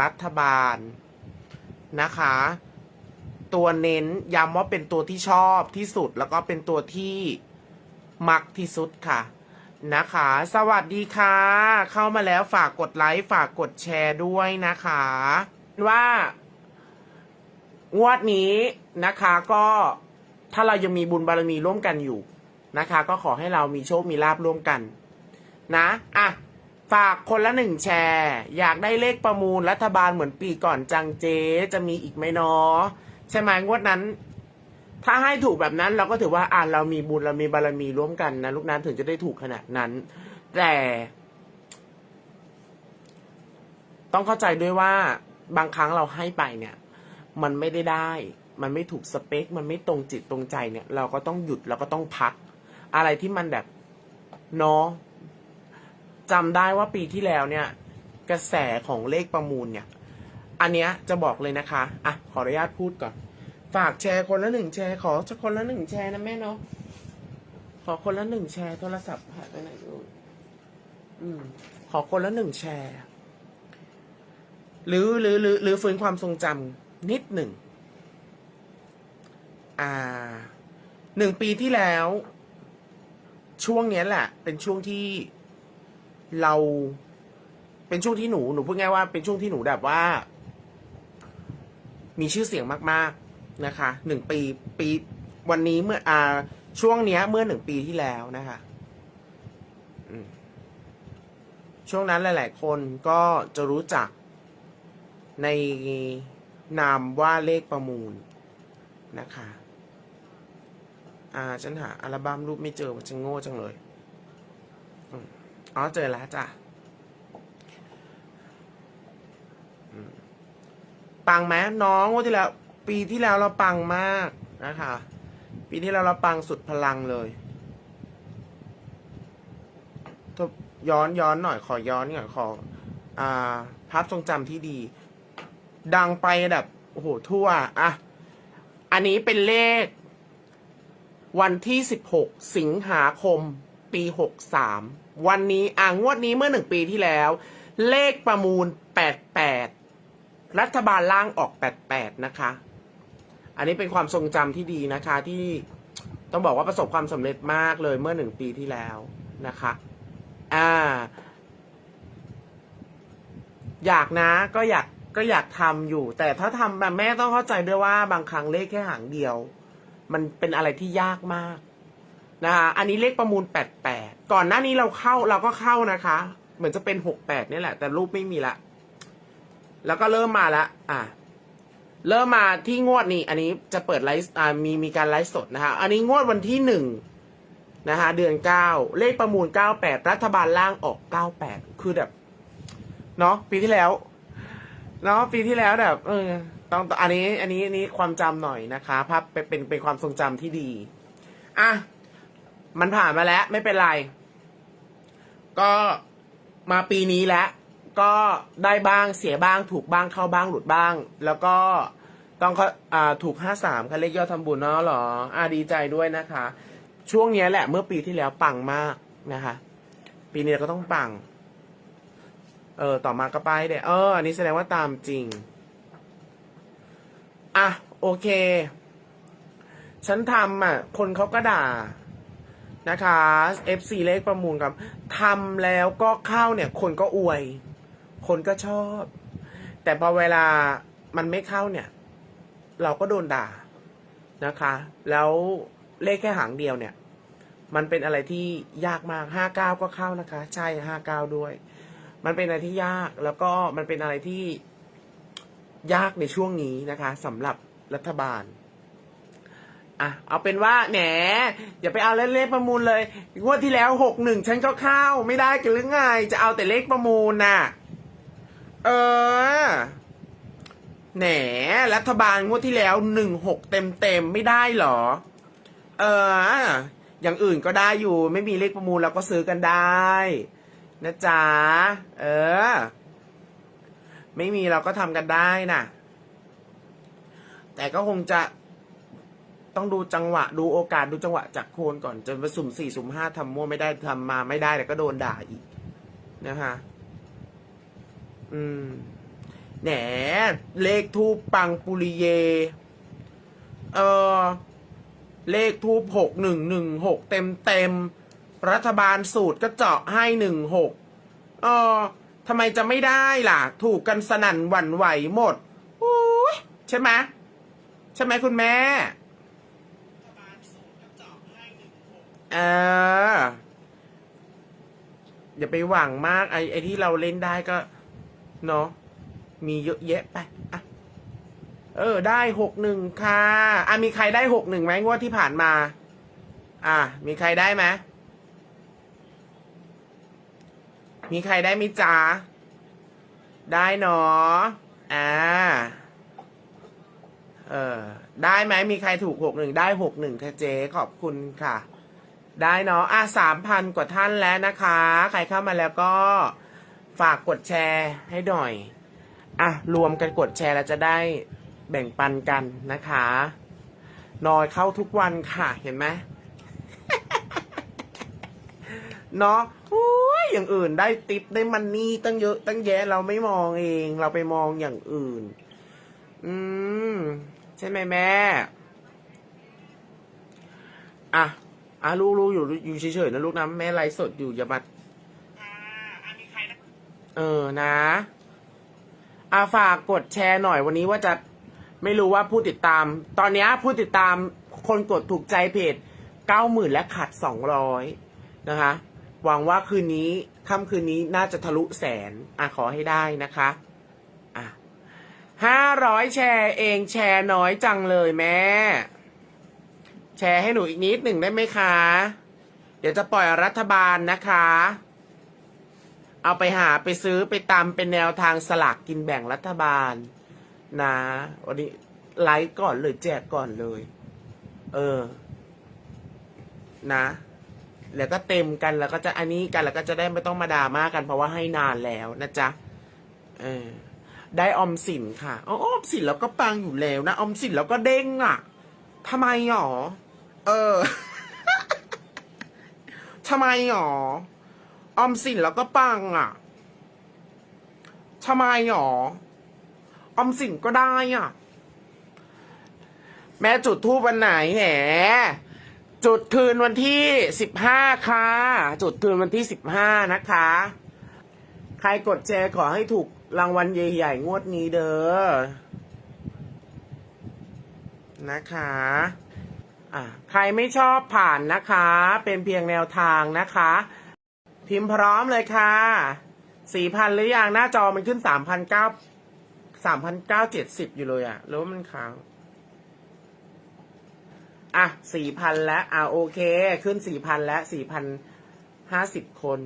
รัฐบาลนะคะ ตัวเน้นย้ำว่าเป็นตัวที่ชอบที่สุดแล้วก็เป็นตัวที่มักที่สุดค่ะนะคะ สวัสดีค่ะ เข้ามาแล้วฝากกดไลค์ฝากกดแชร์ด้วยนะคะ ว่างวดนี้นะคะก็ถ้าเรายังมีบุญบารมีร่วมกันอยู่นะคะ ก็ขอให้เรามีโชคมีลาบร่วมกัน นะอะ ฝากคนละหนึ่งแชร์ อยากได้เลขประมูลรัฐบาลเหมือนปีก่อนจังเจจะมีอีกไหมเนาะใช่ไหมงวดนั้น ถ้าให้ถูกแบบนั้นเราก็ถือว่าอ่านเรามีบุญเรามีบารมีร่วมกันนะลูกนั้นถึงจะได้ถูกขนาดนั้น แต่ ต้องเข้าใจด้วยว่าบางครั้งเราให้ไปเนี่ย มันไม่ได้ได้ มันไม่ถูกสเปค มันไม่ตรงจิตตรงใจเนี่ย เราก็ต้องหยุดเราก็ต้องพัก อะไรที่มันแบบเนาะ จำได้ว่าปีที่แล้วเนี่ย กระแสของเลขประมูลเนี่ย อันเนี้ยจะบอกเลยนะคะ อะ ขออนุญาตพูดก่อน ฝากแชร์คนละหนึ่งแชร์ ขอจะคนละหนึ่งแชร์นะแม่เนาะ ขอคนละหนึ่งแชร์โทรศัพท์หายไปไหนดูอืม ขอคนละหนึ่งแชร์ หรือหรือหรือหรือฟื้นความทรงจำนิดหนึ่ง อ่า หนึ่งปีที่แล้ว ช่วงเนี้ยแหละ เป็นช่วงที่ เราเป็นช่วงที่หนูหนูพูดง่ายว่าเป็นช่วงที่หนูแบบว่า มีชื่อเสียงมาก ๆนะคะหนึ่งปีปีวันนี้เมื่ออ่าช่วงเนี้ย เมื่อหนึ่งปีที่แล้วนะคะช่วงนั้นหลาย ๆ คนก็จะรู้จักในนามว่าเลขประมูลนะคะอ่าฉันหาอัลบั้มรูปไม่เจอว่าฉันโง่จังเลย อืม อ๋อเจอแล้วจ้ะปังไหมน้องว่าที่แล้ว ปีที่แล้วเราปังมากนะคะ ปีที่แล้วเราปังสุดพลังเลยทบย้อนย้อนหน่อยขอย้อนหน่อยขอ อ่าภาพทรงจำที่ดี ดังไปแบบโอ้โหทั่วอะอันนี้เป็นเลข วันที่ 16 สิงหาคม ปี 63 วันนี้อ่างวดนี้เมื่อหนึ่งปีที่แล้ว เลขประมูล 88 รัฐบาลล่างออก 88 นะคะ อันนี้เป็นความทรงจำที่ดีนะคะที่ต้องบอกว่าประสบความสำเร็จมากเลยเมื่อหนึ่งปีที่แล้วนะคะอ่าอยากนะก็อยากก็อยากทำอยู่ แต่ถ้าทำแบบแม่ต้องเข้าใจด้วยว่าบางครั้งเลขแค่หางเดียว มันเป็นอะไรที่ยากมาก นะคะอันนี้เลขประมูลแปดแปดก่อนหน้านี้เราเข้าเราก็เข้านะคะ เหมือนจะเป็นหกแปดนี่แหละ แต่รูปไม่มีละ แล้วก็เริ่มมาละอะเริ่มมาที่งวดนี้ อันนี้จะเปิดไลฟ์อ่ามีมีการไลฟ์สดนะคะ อันนี้งวดวันที่หนึ่งนะคะเดือนเก้าเลขประมูลเก้าแปดรัฐบาลล่างออกเก้าแปดคือแบบเนาะปีที่แล้วเนาะปีที่แล้วแบบเออต้องอันนี้อันนี้อันนี้ความจำหน่อยนะคะภาพเป็นเป็นเป็นความทรงจำที่ดี อะ มันผ่านมาแล้วไม่เป็นไร ก็มาปีนี้แล้ว ก็ได้บ้างเสียบ้าง ถูกบ้างเข้าบ้างหลุดบ้าง แล้วก็ต้องเขาอ่าถูกห้าสามคันเลขยอดทำบุญเนาะเหรออ่าดีใจด้วยนะคะ ช่วงนี้แหละเมื่อปีที่แล้วปังมากนะคะ ปีนี้ก็ต้องปัง เออ ต่อมาก็ไปเด้เอออันนี้แสดงว่าตามจริง อะ โอเค ฉันทำอะ คนเขาก็ด่า นะคะ FC เลขประมูลครับทำแล้วก็เข้าเนี่ย คนก็อวย คนก็ชอบ แต่พอเวลามันไม่เข้าเนี่ย เราก็โดนด่านะคะ แล้วเลขแค่หางเดียวเนี่ย มันเป็นอะไรที่ยากมากห้าเก้าก็เข้านะคะ ใช่ห้าเก้าด้วย มันเป็นอะไรที่ยากแล้วก็มันเป็นอะไรที่ยากในช่วงนี้นะคะสำหรับรัฐบาล อะเอาเป็นว่าแหนอย่าไปเอาเลขเลขประมูลเลยงวดที่แล้วหกหนึ่งฉันก็เข้าไม่ได้กันหรือไง จะเอาแต่เลขประมูลน่ะ เออแหนรัฐบาลงวดที่แล้วหนึ่งหกเต็มเต็มไม่ได้เหรอ เออ อย่างอื่นก็ได้อยู่ ไม่มีเลขประมูลเราก็ซื้อกันได้ นะจ๊ะ เออ ไม่มีเราก็ทำกันได้น่ะ แต่ก็คงจะ ต้องดูจังหวะดูโอกาสดูจังหวะจากโคนก่อนจะไปสุ่มสี่สุ่มห้าทำมั่วไม่ได้ทำมาไม่ได้แต่ก็โดนด่าอีกนะคะอืมแหนเลขทูปปังปุริเย เออเลขทูปหกหนึ่งหนึ่งหกเต็มเต็มรัฐบาลสูตรก็เจาะให้หนึ่งหกเออทำไมจะไม่ได้ล่ะ ถูกกันสนั่นหวั่นไหวหมดโอ้ใช่ไหมใช่ไหมคุณแม่ เอออย่าไปหวังมาก ไอ้ไอ้ที่เราเล่นได้ก็เนาะมีเยอะแยะไปอะเออ ได้หกหนึ่งค่ะ อะมีใครได้หกหนึ่งไหมงวดที่ผ่านมา อะ มีใครได้ไหมมีใครได้มิจ้าได้เนาะอ่าเออ ได้ไหมมีใครถูกหกหนึ่งได้หกหนึ่งค่ะเจ๊ขอบคุณค่ะ ได้เนาะอะสามพันกว่าท่านแล้วนะคะ ใครเข้ามาแล้วก็ฝากกดแชร์ให้หน่อย อะ รวมกันกดแชร์แล้วจะได้แบ่งปันกันนะคะนอยเข้าทุกวันค่ะ เห็นไหมเนาะอุ้ยอย่างอื่นได้ติปได้มันนี่ตั้งเยอะตั้งแยะเราไม่มองเอง เราไปมองอย่างอื่น อืม ใช่ไหมแม่ อะ อะลูกลูกอยู่อยู่เฉยๆนะลูกนะแม่ไลฟ์สดอยู่อย่ามาเออนะอาฝากกดแชร์หน่อยวันนี้ว่าจะไม่รู้ว่าผู้ติดตาม ตอนเนี้ยผู้ติดตามคนกดถูกใจเพจเก้าหมื่นและขาดสองร้อยนะคะหวังว่าคืนนี้ค่ำคืนนี้น่าจะทะลุแสนอะขอให้ได้นะคะอะห้าร้อยแชร์เองแชร์น้อยจังเลยแม่ แชร์ให้หนูอีกนิดหนึ่งได้ไหมคะ เดี๋ยวจะปล่อยรัฐบาลนะคะ เอาไปหาไปซื้อไปตามเป็นแนวทางสลากกินแบ่งรัฐบาล นะ วันนี้ไลฟ์ก่อนเลยแจกก่อนเลย เออ นะ แล้วก็เต็มกันแล้วก็จะอันนี้กันแล้วก็จะได้ไม่ต้องมาดรามากัน เพราะว่าให้นานแล้วนะจ๊ะ เออ ได้ออมสินค่ะออออมสินแล้วก็ปังอยู่แล้วนะ ออมสินแล้วก็เด้งอะทำไมหรอ เออทำไมหรอออมสินแล้วก็ปังอะทำไมหรอออมสินก็ได้อะ แม่จุดทูปวันไหนแหมจุดคืนวันที่สิบห้าค่ะ จุดคืนวันที่สิบห้านะคะ ใครกดแชร์ขอให้ถูกรางวัลใหญ่ๆงวดนี้เด้อนะคะ อะใครไม่ชอบผ่านนะคะ เป็นเพียงแนวทางนะคะ พิมพ์พร้อมเลยค่ะสี่พันหรือยังหน้าจอมันขึ้นสามพันเก้าสามพันเก้าเจ็ดสิบอยู่เลยอะหรือว่ามันค้างอะสี่พันแล้วอะโอเค ขึ้นสี่พันแล้วสี่พันห้าสิบคน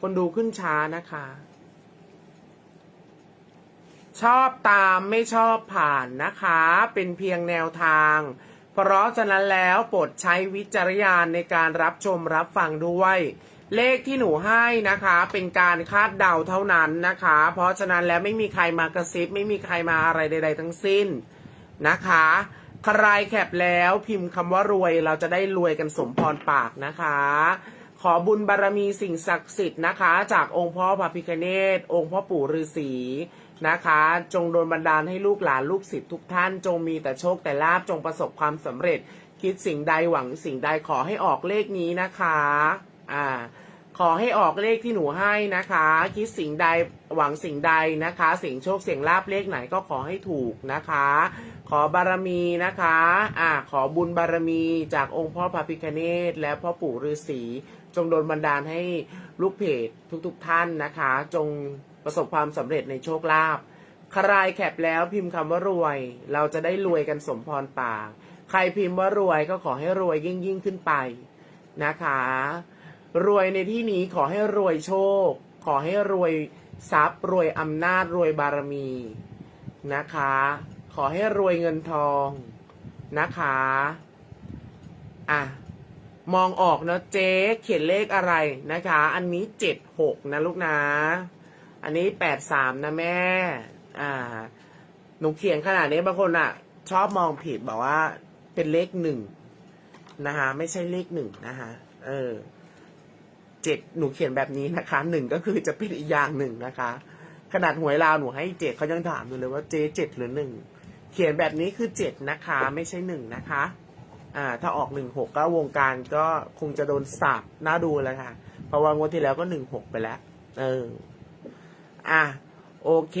คนดูขึ้นช้านะคะ ชอบตามไม่ชอบผ่านนะคะ เป็นเพียงแนวทาง เพราะฉะนั้นแล้วโปรดใช้วิจารณญาณในการรับชมรับฟังด้วย เลขที่หนูให้นะคะ เป็นการคาดเดาเท่านั้นนะคะ เพราะฉะนั้นแล้วไม่มีใครมากระซิบ ไม่มีใครมาอะไรใด ๆ ทั้งสิ้นนะคะ ใครแคปแล้วพิมพ์คำว่ารวยเราจะได้รวยกันสมพรปากนะคะ ขอบุญบารรมีสิ่งศักดิ์สิทธิ์นะคะ จากองค์พ่อพระพิคเนตองค์พ่อปู่ฤาษี นะคะ จงโดนบันดาลให้ลูกหลานลูกศิษย์ทุกท่าน จงมีแต่โชคแต่ลาบจงประสบความสำเร็จ คิดสิ่งใดหวังสิ่งใดขอให้ออกเลขนี้นะคะอ่าขอให้ออกเลขที่หนูให้นะคะ คิดสิ่งใดหวังสิ่งใดนะคะเสียงโชคเสียงลาบเลขไหนก็ขอให้ถูกนะคะ ขอบารมีนะคะอ่าขอบุญบารมีจากองค์พ่อพระพิคเนตและพ่อปู่ฤาษีจงโดนบันดาลให้ลูกเพจทุกๆทท่านนะคะ จง ประสบความสำเร็จในโชคลาภใครแคปแล้วพิมพ์คำว่ารวย เราจะได้รวยกันสมพรปาก ใครพิมพ์ว่ารวยก็ขอให้รวยยิ่งยิ่งขึ้นไปนะคะ รวยในที่นี้ขอให้รวยโชค ขอให้รวยทรัพย์ รวยอำนาจรวยบารมีนะคะ ขอให้รวยเงินทองนะคะอะมองออกเนอะเจ๊เขียนเลขอะไรนะคะ อันนี้เจ็ดหกนะลูกนะ อันนี้แปดสามนะแม่ อ่า หนูเขียนขนาดนี้บางคนอะ ชอบมองผิดบอกว่าเป็นเลขหนึ่งนะคะไม่ใช่เลขหนึ่งนะคะเออเจ็ดหนูเขียนแบบนี้นะคะหนึ่งก็คือจะเป็นอีกอย่างหนึ่งนะคะ ขนาดหวยลาวหนูให้เจ็ดเขายังถามอยู่เลยว่าเจ๊เจ็ดหรือหนึ่งเขียนแบบนี้คือเจ็ดนะคะ ไม่ใช่หนึ่งนะคะ อ่า ถ้าออกหนึ่งหกก็วงการก็คงจะโดนสาบน่าดูเลยค่ะเพราะว่างวดที่แล้วก็หนึ่งหกไปแล้ว เออ อะ โอเค